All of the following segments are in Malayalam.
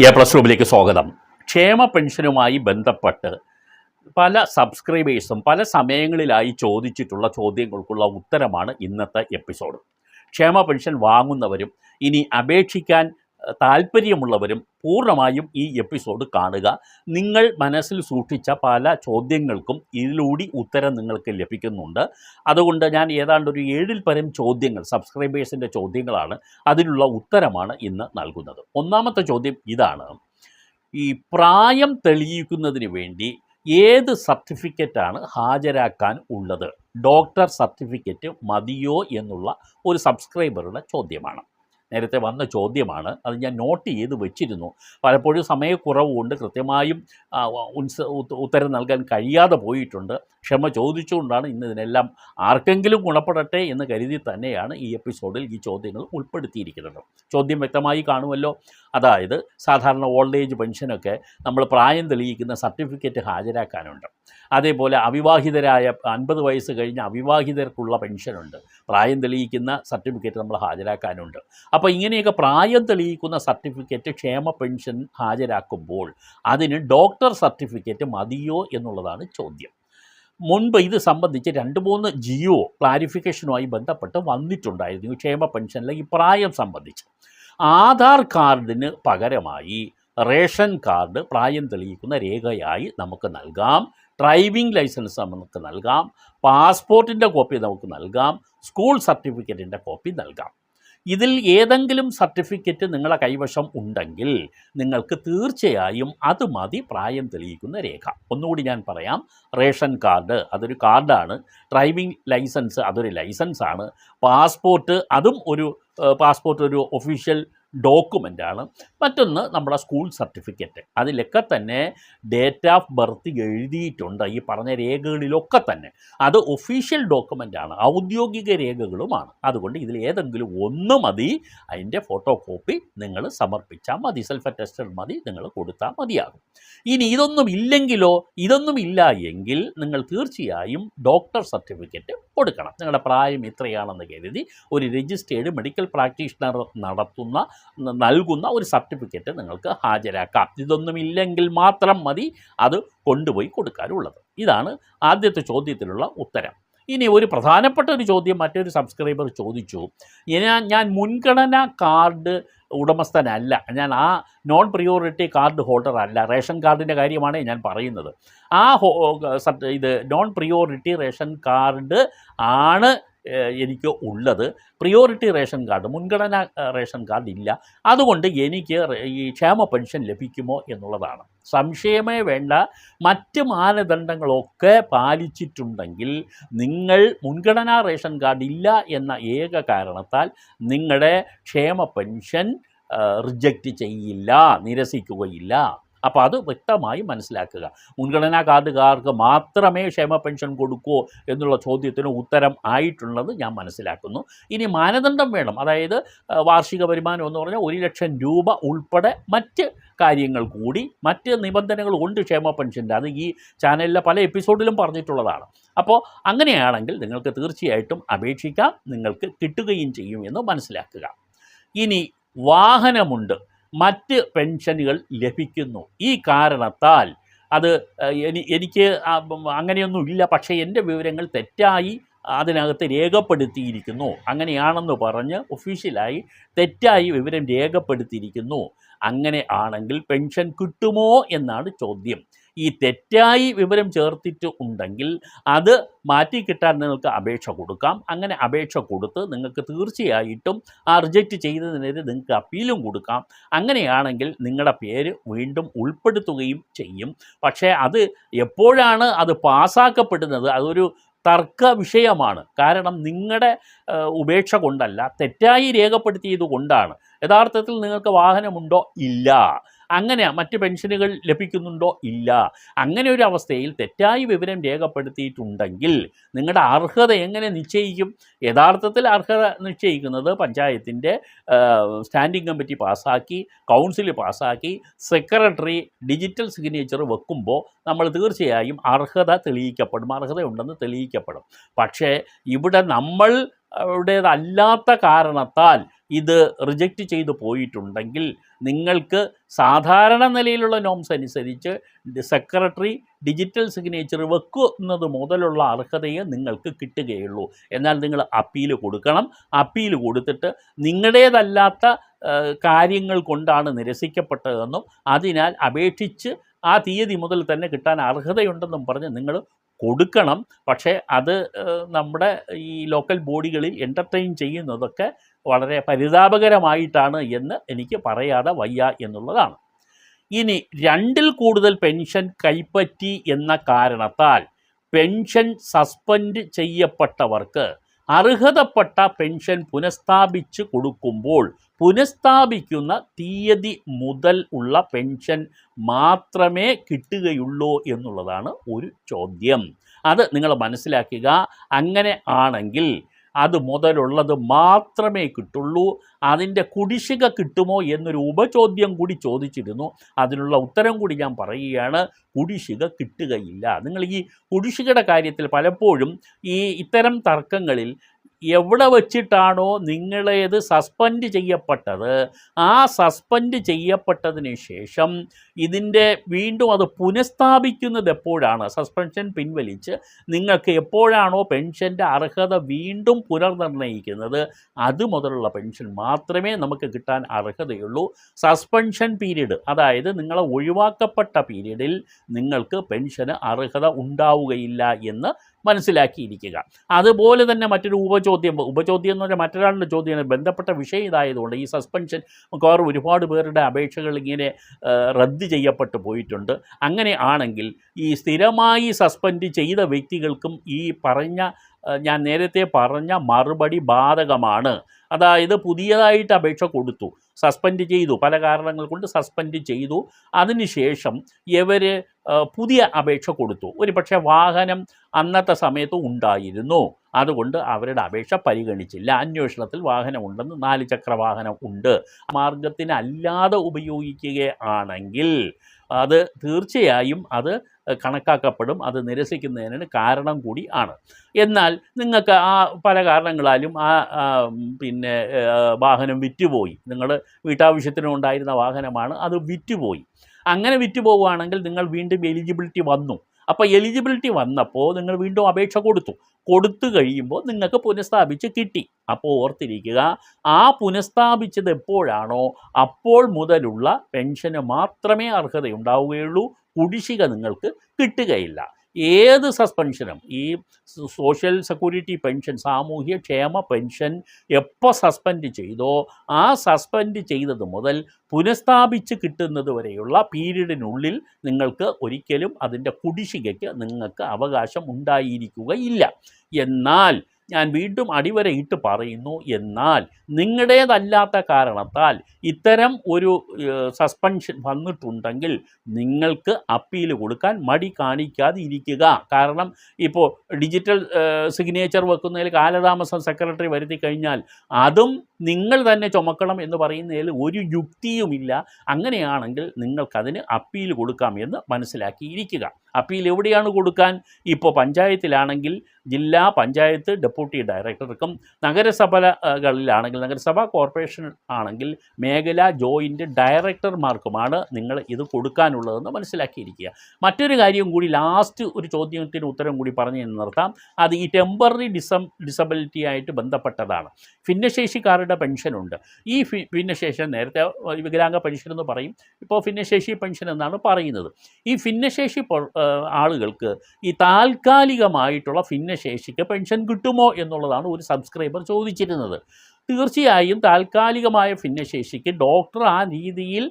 എ പ്ലസ് റൂമിലേക്ക് സ്വാഗതം. ക്ഷേമ പെൻഷനുമായി ബന്ധപ്പെട്ട് പല സബ്സ്ക്രൈബേഴ്സും പല സമയങ്ങളിലായി ചോദിച്ചിട്ടുള്ള ചോദ്യങ്ങൾക്കുള്ള ഉത്തരമാണ് ഇന്നത്തെ എപ്പിസോഡ്. ക്ഷേമ പെൻഷൻ വാങ്ങുന്നവരും ഇനി അപേക്ഷിക്കാൻ താല്പര്യമുള്ളവരും പൂർണമായും ഈ എപ്പിസോഡ് കാണുക. നിങ്ങൾ മനസ്സിൽ സൂക്ഷിച്ച പല ചോദ്യങ്ങൾക്കും ഇതിലൂടെ ഉത്തരം നിങ്ങൾക്ക് ലഭിക്കുന്നുണ്ട്. അതുകൊണ്ട് ഞാൻ ഏതാണ്ട് ഒരു ഏഴിൽ പരം ചോദ്യങ്ങൾ സബ്സ്ക്രൈബേഴ്സിന്റെ ചോദ്യങ്ങളാണ് അതിനുള്ള ഉത്തരമാണ് ഇന്ന് നൽകുന്നത്. ഒന്നാമത്തെ ചോദ്യം ഇതാണ്. ഈ പ്രായം തെളിയിക്കുന്നതിന് വേണ്ടി ഏത് സർട്ടിഫിക്കറ്റാണ് ഹാജരാക്കാൻ ഉള്ളത്? ഡോക്ടർ സർട്ടിഫിക്കറ്റ് മതിയോ എന്നുള്ള ഒരു സബ്സ്ക്രൈബറുടെ ചോദ്യമാണ്. നേരത്തെ വന്ന ചോദ്യമാണ്. അത് ഞാൻ നോട്ട് ചെയ്ത് വെച്ചിരുന്നു. പലപ്പോഴും സമയക്കുറവുകൊണ്ട് കൃത്യമായും ഉത്സ ഉത്തരം നൽകാൻ കഴിയാതെ പോയിട്ടുണ്ട്. ക്ഷമ ചോദിച്ചുകൊണ്ടാണ് ഇന്ന് ഇതിനെല്ലാം ആർക്കെങ്കിലും ഗുണപ്പെടട്ടെ എന്ന് കരുതി തന്നെയാണ് ഈ എപ്പിസോഡിൽ ഈ ചോദ്യങ്ങൾ ഉൾപ്പെടുത്തിയിരിക്കുന്നത്. ചോദ്യം വ്യക്തമായി കാണുമല്ലോ. അതായത് സാധാരണ ഓൾഡ് ഏജ് പെൻഷനൊക്കെ നമ്മൾ പ്രായം തെളിയിക്കുന്ന സർട്ടിഫിക്കറ്റ് ഹാജരാക്കാനുണ്ട്. അതേപോലെ അവിവാഹിതരായ അൻപത് വയസ്സ് കഴിഞ്ഞ അവിവാഹിതർക്കുള്ള പെൻഷനുണ്ട്. പ്രായം തെളിയിക്കുന്ന സർട്ടിഫിക്കറ്റ് നമ്മൾ ഹാജരാക്കാനുണ്ട്. അപ്പോൾ ഇങ്ങനെയൊക്കെ പ്രായം തെളിയിക്കുന്ന സർട്ടിഫിക്കറ്റ് ക്ഷേമ പെൻഷൻ ഹാജരാക്കുമ്പോൾ അതിന് ഡോക്ടർ സർട്ടിഫിക്കറ്റ് മതിയോ എന്നുള്ളതാണ് ചോദ്യം. മുൻപ് ഇത് സംബന്ധിച്ച് രണ്ട് മൂന്ന് ജിയോ ക്ലാരിഫിക്കേഷനുമായി ബന്ധപ്പെട്ട് വന്നിട്ടുണ്ടായിരുന്നു ക്ഷേമ പെൻഷൻ അല്ലെങ്കിൽ പ്രായം സംബന്ധിച്ച്. ആധാർ കാർഡിന് പകരമായി റേഷൻ കാർഡ് പ്രായം തെളിയിക്കുന്ന രേഖയായി നമുക്ക് നൽകാം. ഡ്രൈവിംഗ് ലൈസൻസ് നമുക്ക് നൽകാം. പാസ്പോർട്ടിന്റെ കോപ്പി നമുക്ക് നൽകാം. സ്കൂൾ സർട്ടിഫിക്കറ്റിന്റെ കോപ്പി നൽകാം. ഇതിൽ ഏതെങ്കിലും സർട്ടിഫിക്കറ്റ് നിങ്ങളുടെ കൈവശം ഉണ്ടെങ്കിൽ നിങ്ങൾക്ക് തീർച്ചയായും അത് മതി പ്രായം തെളിയിക്കുന്ന രേഖ. ഒന്നുകൂടി ഞാൻ പറയാം. റേഷൻ കാർഡ് അതൊരു കാർഡാണ്. ഡ്രൈവിംഗ് ലൈസൻസ് അതൊരു ലൈസൻസാണ്. പാസ്പോർട്ട് അതും ഒരു പാസ്പോർട്ട് ഒരു ഒഫീഷ്യൽ ഡോക്യുമെന്റാണ്. മറ്റൊന്ന് നമ്മുടെ സ്കൂൾ സർട്ടിഫിക്കറ്റ്. അതിലൊക്കെ തന്നെ ഡേറ്റ് ഓഫ് ബർത്ത് എഴുതിയിട്ടുണ്ട്. ഈ പറഞ്ഞ രേഖകളിലൊക്കെ തന്നെ. അത് ഒഫീഷ്യൽ ഡോക്യുമെന്റാണ്. ഔദ്യോഗിക രേഖകളുമാണ്. അതുകൊണ്ട് ഇതിൽ ഏതെങ്കിലും ഒന്ന് മതി. അതിന്റെ ഫോട്ടോ കോപ്പി നിങ്ങൾ സമർപ്പിച്ചാൽ മതി. സെൽഫ് അറ്റസ്റ്റഡ് മതി. നിങ്ങൾ കൊടുത്താൽ മതിയാകും. ഇനി ഇതൊന്നും ഇല്ലെങ്കിലോ? ഇതൊന്നും ഇല്ല എങ്കിൽ നിങ്ങൾ തീർച്ചയായും ഡോക്ടർ സർട്ടിഫിക്കറ്റ് കൊടുക്കണം. നിങ്ങളുടെ പ്രായം ഇത്രയാണെന്ന് കരുതി ഒരു രജിസ്റ്റേർഡ് മെഡിക്കൽ പ്രാക്ടീഷണർ നടത്തുന്ന നൽകുന്ന ഒരു സർട്ടിഫിക്കറ്റ് നിങ്ങൾക്ക് ഹാജരാക്കാം. ഇതൊന്നുമില്ലെങ്കിൽ മാത്രം മതി അത് കൊണ്ടുപോയി കൊടുക്കാനുള്ളത്. ഇതാണ് ആദ്യത്തെ ചോദ്യത്തിലുള്ള ഉത്തരം. ഇനി ഒരു പ്രധാനപ്പെട്ട ഒരു ചോദ്യം മറ്റൊരു സബ്സ്ക്രൈബർ ചോദിച്ചു. ഞാൻ ഞാൻ മുൻഗണന കാർഡ് ഉടമസ്ഥനല്ല. ഞാൻ ആ നോൺ പ്രിയോറിറ്റി കാർഡ് ഹോൾഡർ അല്ല റേഷൻ കാർഡിന്റെ കാര്യമാണ് ഞാൻ പറയുന്നത്. ആ ഇത് നോൺ പ്രിയോറിറ്റി റേഷൻ കാർഡ് ആണ് എനിക്ക് ഉള്ളത്. പ്രിയോറിറ്റി റേഷൻ കാർഡ് മുൻഗണന റേഷൻ കാർഡ് ഇല്ല. അതുകൊണ്ട് എനിക്ക് ഈ ക്ഷേമ പെൻഷൻ ലഭിക്കുമോ എന്നുള്ളതാണ്. സംശയമേ വേണ്ട. മറ്റ് മാനദണ്ഡങ്ങളൊക്കെ പാലിച്ചിട്ടുണ്ടെങ്കിൽ നിങ്ങൾ മുൻഗണനാ റേഷൻ കാർഡ് ഇല്ല എന്ന ഏക കാരണത്താൽ നിങ്ങളുടെ ക്ഷേമ പെൻഷൻ റിജക്റ്റ് ചെയ്യില്ല നിരസിക്കുകയില്ല. അപ്പോൾ അത് വ്യക്തമായി മനസ്സിലാക്കുക. മുൻഗണനാ കാർഡുകാർക്ക് മാത്രമേ ക്ഷേമ പെൻഷൻ കൊടുക്കൂ എന്നുള്ള ചോദ്യത്തിന് ഉത്തരം ആയിട്ടുള്ളത് ഞാൻ മനസ്സിലാക്കുന്നു. ഇനി മാനദണ്ഡം വേണം. അതായത് വാർഷിക വരുമാനം എന്ന് പറഞ്ഞാൽ ഒരു ലക്ഷം രൂപ ഉൾപ്പെടെ മറ്റ് കാര്യങ്ങൾ കൂടി മറ്റ് നിബന്ധനകൾ ഉണ്ട് ക്ഷേമ പെൻഷന്റെ. അത് ഈ ചാനലിലെ പല എപ്പിസോഡിലും പറഞ്ഞിട്ടുള്ളതാണ്. അപ്പോൾ അങ്ങനെയാണെങ്കിൽ നിങ്ങൾക്ക് തീർച്ചയായിട്ടും അപേക്ഷിക്കാം നിങ്ങൾക്ക് കിട്ടുകയും ചെയ്യും എന്ന് മനസ്സിലാക്കുക. ഇനി വാഹനമുണ്ട്. മറ്റ് പെൻഷനുകൾ ലഭിക്കുന്നു. ഈ കാരണത്താൽ അത് എനിക്ക് അങ്ങനെയൊന്നും ഇല്ല. പക്ഷേ എന്റെ വിവരങ്ങൾ തെറ്റായി അതിനകത്ത് രേഖപ്പെടുത്തിയിരിക്കുന്നു. അങ്ങനെയാണെന്ന് പറഞ്ഞ് ഒഫീഷ്യലായി തെറ്റായി വിവരം രേഖപ്പെടുത്തിയിരിക്കുന്നു. അങ്ങനെ ആണെങ്കിൽ പെൻഷൻ കിട്ടുമോ എന്നാണ് ചോദ്യം. ഈ തെറ്റായി വിവരം ചേർത്തിട്ട് ഉണ്ടെങ്കിൽ അത് മാറ്റിക്കിട്ടാൻ നിങ്ങൾക്ക് അപേക്ഷ കൊടുക്കാം. അങ്ങനെ അപേക്ഷ കൊടുത്ത് നിങ്ങൾക്ക് തീർച്ചയായിട്ടും ആ റിജക്റ്റ് ചെയ്തതിനെതിരെ നിങ്ങൾക്ക് അപ്പീലും കൊടുക്കാം. അങ്ങനെയാണെങ്കിൽ നിങ്ങളുടെ പേര് വീണ്ടും ഉൾപ്പെടുത്തുകയും ചെയ്യും. പക്ഷേ അത് എപ്പോഴാണ് അത് പാസ്സാക്കപ്പെടുന്നത് അതൊരു തർക്ക വിഷയമാണ്. കാരണം നിങ്ങളുടെ ഉപേക്ഷ കൊണ്ടല്ല തെറ്റായി രേഖപ്പെടുത്തിയത് കൊണ്ടാണ്. യഥാർത്ഥത്തിൽ നിങ്ങൾക്ക് വാഹനമുണ്ടോ? ഇല്ല. അങ്ങനെ മറ്റ് പെൻഷനുകൾ ലഭിക്കുന്നുണ്ടോ? ഇല്ല. അങ്ങനെ ഒരു അവസ്ഥയിൽ തെറ്റായി വിവരം രേഖപ്പെടുത്തിയിട്ടുണ്ടെങ്കിൽ നിങ്ങളുടെ അർഹത എങ്ങനെ നിശ്ചയിക്കും? യഥാർത്ഥത്തിൽ അർഹത നിശ്ചയിക്കുന്നത് പഞ്ചായത്തിന്റെ സ്റ്റാൻഡിംഗ് കമ്മിറ്റി പാസ്സാക്കി കൗൺസിൽ പാസ്സാക്കി സെക്രട്ടറി ഡിജിറ്റൽ സിഗ്നേച്ചർ വെക്കുമ്പോൾ നമ്മൾ തീർച്ചയായും അർഹത തെളിയിക്കപ്പെടും. അർഹതയുണ്ടെന്ന് തെളിയിക്കപ്പെടും. പക്ഷേ ഇവിടെ നമ്മൾ യുടേതല്ലാത്ത കാരണത്താൽ ഇത് റിജക്റ്റ് ചെയ്തു പോയിട്ടുണ്ടെങ്കിൽ നിങ്ങൾക്ക് സാധാരണ നിലയിലുള്ള നോംസ് അനുസരിച്ച് സെക്രട്ടറി ഡിജിറ്റൽ സിഗ്നേച്ചർ വെക്കുന്നത് മുതലുള്ള അർഹതയെ നിങ്ങൾക്ക് കിട്ടുകയുള്ളൂ. എന്നാൽ നിങ്ങൾ അപ്പീൽ കൊടുക്കണം. അപ്പീൽ കൊടുത്തിട്ട് നിങ്ങളുടേതല്ലാത്ത കാര്യങ്ങൾ കൊണ്ടാണ് നിരസിക്കപ്പെട്ടതെന്നും അതിനാൽ അപേക്ഷിച്ച് ആ തീയതി മുതൽ തന്നെ കിട്ടാൻ അർഹതയുണ്ടെന്നും പറഞ്ഞ് നിങ്ങൾ കൊടുക്കണം. പക്ഷേ അത് നമ്മുടെ ഈ ലോക്കൽ ബോഡികളിൽ എന്റർടൈൻ ചെയ്യുന്നതൊക്കെ വളരെ പരിതാപകരമായിട്ടാണ് എന്ന് എനിക്ക് പറയാതെ വയ്യ എന്നുള്ളതാണ്. ഇനി രണ്ടിൽ കൂടുതൽ പെൻഷൻ കൈപ്പറ്റി എന്ന കാരണത്താൽ പെൻഷൻ സസ്പെൻഡ് ചെയ്യപ്പെട്ടവർക്ക് അർഹതപ്പെട്ട പെൻഷൻ പുനഃസ്ഥാപിച്ച് കൊടുക്കുമ്പോൾ പുനഃസ്ഥാപിക്കുന്ന തീയതി മുതൽ ഉള്ള പെൻഷൻ മാത്രമേ കിട്ടുകയുള്ളൂ എന്നുള്ളതാണ് ഒരു ചോദ്യം. അത് നിങ്ങൾ മനസ്സിലാക്കുക. അങ്ങനെ ആണെങ്കിൽ അത് മുതലുള്ളത് മാത്രമേ കിട്ടുള്ളൂ. അതിന്റെ കുടിശ്ശിക കിട്ടുമോ എന്നൊരു ഉപചോദ്യം കൂടി ചോദിച്ചിരുന്നു. അതിനുള്ള ഉത്തരം കൂടി ഞാൻ പറയുകയാണ്. കുടിശ്ശിക കിട്ടുകയില്ല. നിങ്ങൾ ഈ കുടിശ്ശികയുടെ കാര്യത്തിൽ പലപ്പോഴും ഈ ഇത്തരം തർക്കങ്ങളിൽ എവിടെ വച്ചിട്ടാണോ നിങ്ങളേത് സസ്പെൻഡ് ചെയ്യപ്പെട്ടത്? ആ സസ്പെൻഡ് ചെയ്യപ്പെട്ടതിന് ശേഷം ഇതിന്റെ വീണ്ടും അത് പുനഃസ്ഥാപിക്കുന്നത് എപ്പോഴാണ്? സസ്പെൻഷൻ പിൻവലിച്ച് നിങ്ങൾക്ക് എപ്പോഴാണോ പെൻഷന്റെ അർഹത വീണ്ടും പുനർനിർണയിക്കുന്നത്? അത് മുതലുള്ള പെൻഷൻ മാത്രമേ നമുക്ക് കിട്ടാൻ അർഹതയുള്ളൂ. സസ്പെൻഷൻ പീരീഡ് അതായത് നിങ്ങളെ ഒഴിവാക്കപ്പെട്ട പീരീഡിൽ നിങ്ങൾക്ക് പെൻഷന് അർഹത ഉണ്ടാവുകയില്ല എന്ന് മനസ്സിലാക്കിയിരിക്കുക. അതുപോലെ തന്നെ മറ്റൊരു ഉപചോദ്യം ഉപചോദ്യം എന്ന് പറഞ്ഞാൽ മറ്റൊരാളുടെ ചോദ്യം ബന്ധപ്പെട്ട വിഷയം ഇതായതുകൊണ്ട് ഈ സസ്പെൻഷൻ മിക്കവാറും ഒരുപാട് പേരുടെ അപേക്ഷകൾ ഇങ്ങനെ റദ്ദ് ചെയ്യപ്പെട്ടു പോയിട്ടുണ്ട്. അങ്ങനെ ആണെങ്കിൽ ഈ സ്ഥിരമായി സസ്പെൻഡ് ചെയ്ത വ്യക്തികൾക്കും ഈ പറഞ്ഞ ഞാൻ നേരത്തെ പറഞ്ഞ മറുപടി ബാധകമാണ്. അതായത് പുതിയതായിട്ട് അപേക്ഷ കൊടുത്തു. സസ്പെൻഡ് ചെയ്തു. പല കാരണങ്ങൾ കൊണ്ട് സസ്പെൻഡ് ചെയ്തു. അതിനുശേഷം ഇവർ പുതിയ അപേക്ഷ കൊടുത്തു. ഒരു പക്ഷേ വാഹനം അന്നത്തെ സമയത്ത് ഉണ്ടായിരുന്നു. അതുകൊണ്ട് അവരുടെ അപേക്ഷ പരിഗണിച്ചില്ല. അന്വേഷണത്തിൽ വാഹനമുണ്ടെന്ന് നാല് ചക്ര വാഹനം ഉണ്ട്. മാർഗത്തിന് അല്ലാതെ ഉപയോഗിക്കുകയാണെങ്കിൽ അത് തീർച്ചയായും അത് കണക്കാക്കപ്പെടും. അത് നിരസിക്കുന്നതിന് കാരണം കൂടി ആണ്. എന്നാൽ നിങ്ങൾക്ക് ആ പല കാരണങ്ങളാലും ആ പിന്നെ വാഹനം വിറ്റുപോയി. നിങ്ങൾ വീട്ടാവശ്യത്തിനുണ്ടായിരുന്ന വാഹനമാണ്. അത് വിറ്റുപോയി. അങ്ങനെ വിറ്റുപോവുകയാണെങ്കിൽ നിങ്ങൾ വീണ്ടും എലിജിബിലിറ്റി വന്നു. അപ്പോൾ എലിജിബിലിറ്റി വന്നപ്പോൾ നിങ്ങൾ വീണ്ടും അപേക്ഷ കൊടുത്തു. കൊടുത്തു കഴിയുമ്പോൾ നിങ്ങൾക്ക് പുനഃസ്ഥാപിച്ച് കിട്ടി. അപ്പോൾ ഓർത്തിരിക്കുക ആ പുനഃസ്ഥാപിച്ചത് എപ്പോഴാണോ അപ്പോൾ മുതലുള്ള പെൻഷന് മാത്രമേ അർഹതയുണ്ടാവുകയുള്ളൂ. കുടിശ്ശിക നിങ്ങൾക്ക് കിട്ടുകയില്ല. ഏത് സസ്പെൻഷനും ഈ സോഷ്യൽ സെക്യൂരിറ്റി പെൻഷൻ സാമൂഹ്യ ക്ഷേമ പെൻഷൻ എപ്പോൾ സസ്പെൻഡ് ചെയ്തോ ആ സസ്പെൻഡ് ചെയ്തത് മുതൽ പുനഃസ്ഥാപിച്ച് കിട്ടുന്നത് വരെയുള്ള പീരീഡിനുള്ളിൽ നിങ്ങൾക്ക് ഒരിക്കലും അതിന്റെ കുടിശ്ശികയ്ക്ക് നിങ്ങൾക്ക് അവകാശം ഉണ്ടായിരിക്കുകയില്ല. എന്നാൽ ഞാൻ വീണ്ടും അടിവരയിട്ട് പറയുന്നു. എന്നാൽ നിങ്ങളുടേതല്ലാത്ത കാരണത്താൽ ഇത്തരം ഒരു സസ്പെൻഷൻ വന്നിട്ടുണ്ടെങ്കിൽ നിങ്ങൾക്ക് അപ്പീൽ കൊടുക്കാൻ മടി കാണിക്കാതെ ഇരിക്കുക കാരണം ഇപ്പോൾ ഡിജിറ്റൽ സിഗ്നേച്ചർ വെക്കുന്നതിൽ കാലതാമസം സെക്രട്ടറി വരുത്തി കഴിഞ്ഞാൽ അതും നിങ്ങൾ തന്നെ ചുമക്കണം എന്ന് പറയുന്നതിൽ ഒരു യുക്തിയുമില്ല. അങ്ങനെയാണെങ്കിൽ നിങ്ങൾക്കതിന് അപ്പീൽ കൊടുക്കാം എന്ന് മനസ്സിലാക്കിയിരിക്കുക. അപ്പീൽ എവിടെയാണ് കൊടുക്കാൻ? ഇപ്പോൾ പഞ്ചായത്തിലാണെങ്കിൽ ജില്ലാ പഞ്ചായത്ത് ഡെപ്യൂട്ടി ഡയറക്ടർക്കും നഗരസഭകളിലാണെങ്കിൽ നഗരസഭ കോർപ്പറേഷൻ ആണെങ്കിൽ മേഖല ജോയിന്റ് ഡയറക്ടർമാർക്കുമാണ് നിങ്ങൾ ഇത് കൊടുക്കാനുള്ളതെന്ന് മനസ്സിലാക്കിയിരിക്കുക. മറ്റൊരു കാര്യം കൂടി ലാസ്റ്റ് ഒരു ചോദ്യത്തിന് ഉത്തരം കൂടി പറഞ്ഞു നിർത്താം. അത് ഈ ടെമ്പററി ഡിസം ഡിസബിലിറ്റി ആയിട്ട് ബന്ധപ്പെട്ടതാണ്. ഭിന്നശേഷിക്കാരുടെ പെൻഷനുണ്ട്. ഈ ഫി ഭിന്നശേഷി നേരത്തെ വികലാംഗ പെൻഷൻ എന്ന് പറയും. ഇപ്പോൾ ഭിന്നശേഷി പെൻഷൻ എന്നാണ് പറയുന്നത്. ഈ ഭിന്നശേഷി ആളുകൾക്ക് ഈ താൽക്കാലികമായിട്ടുള്ള ഭിന്നശേഷിക്ക് പെൻഷൻ കിട്ടുമോ എന്നുള്ളതാണ് ഒരു സബ്സ്ക്രൈബർ ചോദിച്ചിരുന്നത്. തീർച്ചയായും താൽക്കാലികമായ ഭിന്നശേഷിക്ക് ഡോക്ടർ ആ രീതിയിൽ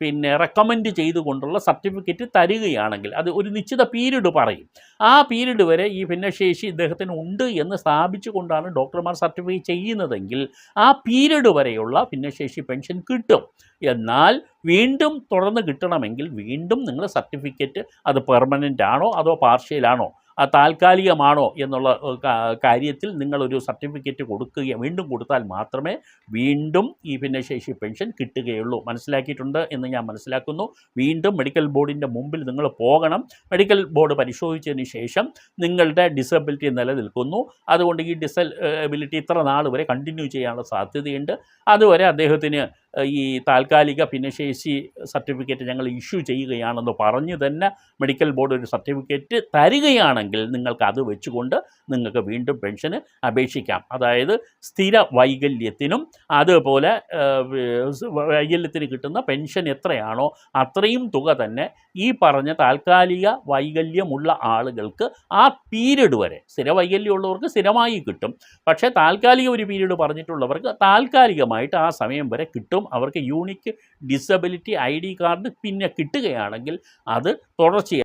പിന്നെ റെക്കമെൻഡ് ചെയ്തുകൊണ്ടുള്ള സർട്ടിഫിക്കറ്റ് തരികയാണെങ്കിൽ അത് ഒരു നിശ്ചിത പീരീഡ് പറയും. ആ പീരീഡ് വരെ ഈ ഭിന്നശേഷി ഇദ്ദേഹത്തിന് ഉണ്ട് എന്ന് സ്ഥാപിച്ചുകൊണ്ടാണ് ഡോക്ടർമാർ സർട്ടിഫൈ ചെയ്യുന്നതെങ്കിൽ ആ പീരീഡ് വരെയുള്ള ഭിന്നശേഷി പെൻഷൻ കിട്ടും. എന്നാൽ വീണ്ടും തുടർന്ന് കിട്ടണമെങ്കിൽ വീണ്ടും നിങ്ങൾ സർട്ടിഫിക്കറ്റ് അത് പെർമനന്റ് ആണോ അതോ പാർഷ്യലാണോ താൽക്കാലികമാണോ എന്നുള്ള കാര്യത്തിൽ നിങ്ങളൊരു സർട്ടിഫിക്കറ്റ് കൊടുക്കുക വീണ്ടും കൊടുത്താൽ മാത്രമേ വീണ്ടും ഈ ഭിന്നശേഷി പെൻഷൻ കിട്ടുകയുള്ളൂ. മനസ്സിലാക്കിയിട്ടുണ്ട് എന്ന് ഞാൻ മനസ്സിലാക്കുന്നു. വീണ്ടും മെഡിക്കൽ ബോർഡിന്റെ മുമ്പിൽ നിങ്ങൾ പോകണം. മെഡിക്കൽ ബോർഡ് പരിശോധിച്ചതിന് ശേഷം നിങ്ങളുടെ ഡിസബിലിറ്റി നിലനിൽക്കുന്നു. അതുകൊണ്ട് ഈ ഡിസബിലിറ്റി ഇത്ര നാൾ വരെ കണ്ടിന്യൂ ചെയ്യാനുള്ള സാധ്യതയുണ്ട്. അതുവരെ അദ്ദേഹത്തിന് ഈ താൽക്കാലിക ഭിന്നശേഷി സർട്ടിഫിക്കറ്റ് ഞങ്ങൾ ഇഷ്യൂ ചെയ്യുകയാണെന്ന് പറഞ്ഞു തന്നെ മെഡിക്കൽ ബോർഡ് ഒരു സർട്ടിഫിക്കറ്റ് തരികയാണെങ്കിൽ നിങ്ങൾക്ക് അത് വെച്ചുകൊണ്ട് നിങ്ങൾക്ക് വീണ്ടും പെൻഷന് അപേക്ഷിക്കാം. അതായത് സ്ഥിര വൈകല്യത്തിനും അതുപോലെ വൈകല്യത്തിന് കിട്ടുന്ന പെൻഷൻ എത്രയാണോ അത്രയും തുക തന്നെ ഈ പറഞ്ഞ താൽക്കാലിക വൈകല്യമുള്ള ആളുകൾക്ക് ആ പീരീഡ് വരെ സ്ഥിര വൈകല്യമുള്ളവർക്ക് സ്ഥിരമായി കിട്ടും. പക്ഷേ താൽക്കാലിക ഒരു പീരീഡ് പറഞ്ഞിട്ടുള്ളവർക്ക് താൽക്കാലികമായിട്ട് ആ സമയം വരെ കിട്ടും. അവർക്ക് unique disability I D card പിന്നെ കിട്ടുകയാണെങ്കിൽ അത് തുടർച്ചയായി